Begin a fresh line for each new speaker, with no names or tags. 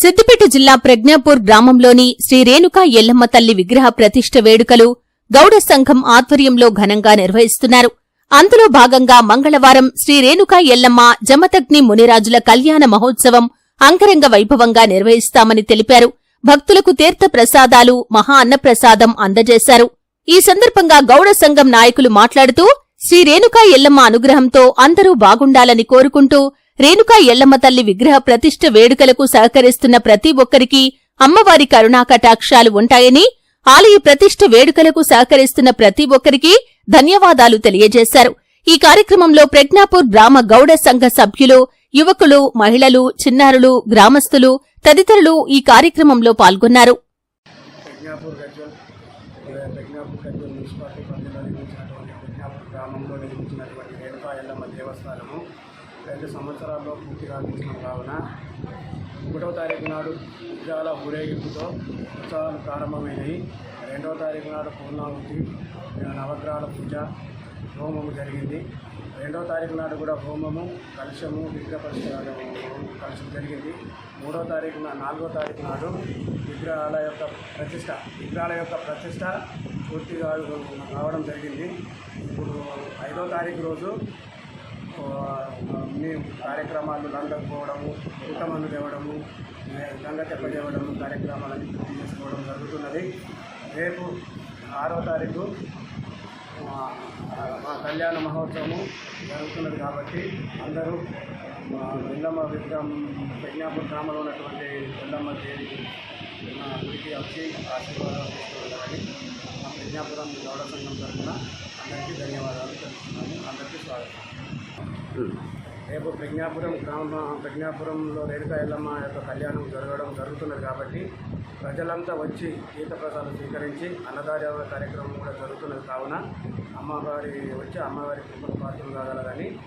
సిద్దిపేట జిల్లా ప్రజ్ఞాపూర్ గ్రామంలోని శ్రీ రేణుకా ఎల్లమ్మ తల్లి విగ్రహ ప్రతిష్ఠ వేడుకలు గౌడ సంఘం ఆధ్వర్యంలో ఘనంగా నిర్వహిస్తున్నారు. అందులో భాగంగా మంగళవారం శ్రీ రేణుకా ఎల్లమ్మ జమతగ్ని మునిరాజుల కళ్యాణ మహోత్సవం అంగరంగ వైభవంగా నిర్వహిస్తామని తెలిపారు. భక్తులకు తీర్థ ప్రసాదాలు మహా అన్నప్రసాదం అందజేశారు. ఈ సందర్భంగా గౌడ సంఘం నాయకులు మాట్లాడుతూ శ్రీ రేణుకా ఎల్లమ్మ అనుగ్రహంతో అందరూ బాగుండాలని కోరుకుంటూ రేణుకా ఎల్లమ్మ తల్లి విగ్రహ ప్రతిష్ఠ వేడుకలకు సహకరిస్తున్న ప్రతి ఒక్కరికి అమ్మవారి కరుణాకటాక్షాలు ఉంటాయని ఆలయ ప్రతిష్ఠ వేడుకలకు సహకరిస్తున్న ప్రతి ఒక్కరికి ధన్యవాదాలు తెలియజేశారు. ఈ కార్యక్రమంలో ప్రజ్ఞాపూర్ గ్రామ గౌడ సంఘ సభ్యులు యువకులు మహిళలు చిన్నారులు గ్రామస్తులు తదితరులు ఈ కార్యక్రమంలో పాల్గొన్నారు.
గ్రామంలో నిర్మించినటువంటి రేణుకా ఎల్లమ్మ దేవస్థానము. రెండు సంవత్సరాల్లో పూర్తి కావించడం కావున ఒకటో తారీఖు నాడు విగ్రహాల ఊరేగింపుతో ఉత్సవాలు ప్రారంభమైనవి. రెండవ తారీఖు నాడు పూర్ణాహుతి నవగ్రహాల పూజ హోమము జరిగింది. రెండవ తారీఖు నాడు కూడా హోమము కలుషము విగ్రహ కలుషం జరిగింది. మూడవ తారీఖు నాలుగో తారీఖు నాడు విగ్రహాల యొక్క ప్రతిష్ట విగ్రహాల యొక్క ప్రతిష్ట పూర్తిగా కావడం జరిగింది. ఇప్పుడు ఐదో తారీఖు రోజు మీ కార్యక్రమాలు లండకు పోవడము కూటమందు తేవడము ఏ, గంగ తెప్ప కార్యక్రమాలన్నీ పూర్తి చేసుకోవడం జరుగుతున్నది. రేపు ఆరో తారీఖు మా కళ్యాణ మహోత్సవము జరుగుతున్నది కాబట్టి అందరూ వెల్లమ్మ విగ్రహం ప్రజ్ఞాపూర్ గ్రామంలో ఉన్నటువంటి వెల్లమ్మ దేవి మా గుడికి వచ్చి ఆశీర్వాదాలు తీసుకోవాలని మా ప్రజ్ఞాపురం గౌడ సంఘం తరఫున అందరికీ ధన్యవాదాలు. రేపు ప్రజ్ఞాపురం గ్రామ ప్రజ్ఞాపురంలో రేణుకా ఎల్లమ్మ యొక్క కళ్యాణం జరగడం జరుగుతున్నది కాబట్టి ప్రజలంతా వచ్చి తీర్థ ప్రసాదం స్వీకరించి అన్నదాన కార్యక్రమం కూడా జరుగుతున్నది కావున అమ్మవారి వచ్చి అమ్మవారి కుటుంబ పాత్రలు కాగలరని